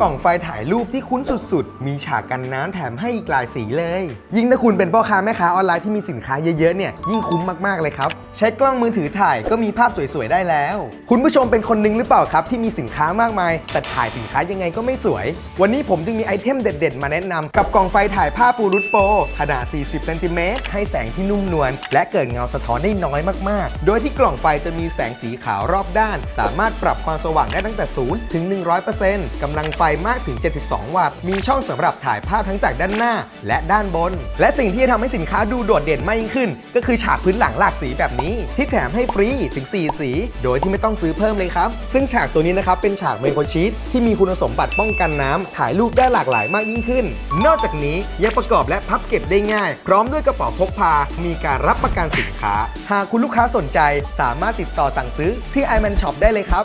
กล่องไฟถ่ายรูปที่คุ้นสุดๆ มีฉากกันน้ำแถมให้อีกหลายสีเลย ยิ่งถ้าคุณเป็นพ่อค้าแม่ค้าออนไลน์ที่มีสินค้าเยอะๆเนี่ยยิ่งคุ้มมากๆเลยครับ ใช้กล้องมือถือถ่ายก็มีภาพสวยๆได้แล้ว คุณผู้ชมเป็นคนหนึงหรือเปล่าครับ ที่มีสินค้ามากมาย แต่ถ่ายสินค้ายังไงก็ไม่สวย วันนี้ผมจึงมีไอเทมเด็ด ๆ มาแนะนำกับกล่องไฟถ่ายภาพปูรุตโปรขนาด 40เซนติเมตรให้แสงที่นุ่มนวลและเกิดเงาสะท้อนได้น้อยมากๆ โดยที่กล่องไฟจะมีแสงสีขาวรอบด้าน สามารถปรับความสว่างได้ตั้งแต่0ถึง100%กำลังไฟมากถึง 72 วัตต์ มีช่องสำหรับถ่ายภาพทั้งจากด้านหน้าและด้านบน และสิ่งที่จะทำให้สินค้าดูโดดเด่นมากยิ่งขึ้น ก็คือฉากพื้นหลังหลากสีแบบนี้ ที่แถมให้ฟรีถึง 4 สี โดยที่ไม่ต้องซื้อเพิ่มเลยครับ ซึ่งฉากตัวนี้นะครับเป็นฉากไมโครชีตที่มีคุณสมบัติป้องกันน้ำถ่ายรูปได้หลากหลายมากยิ่งขึ้น นอกจากนี้ยังประกอบและพับเก็บได้ง่าย พร้อมด้วยกระเป๋าพกพา มีการรับประกันสินค้า หากคุณลูกค้าสนใจสามารถติดต่อสั่งซื้อที่ iMan Shop ได้เลยครับ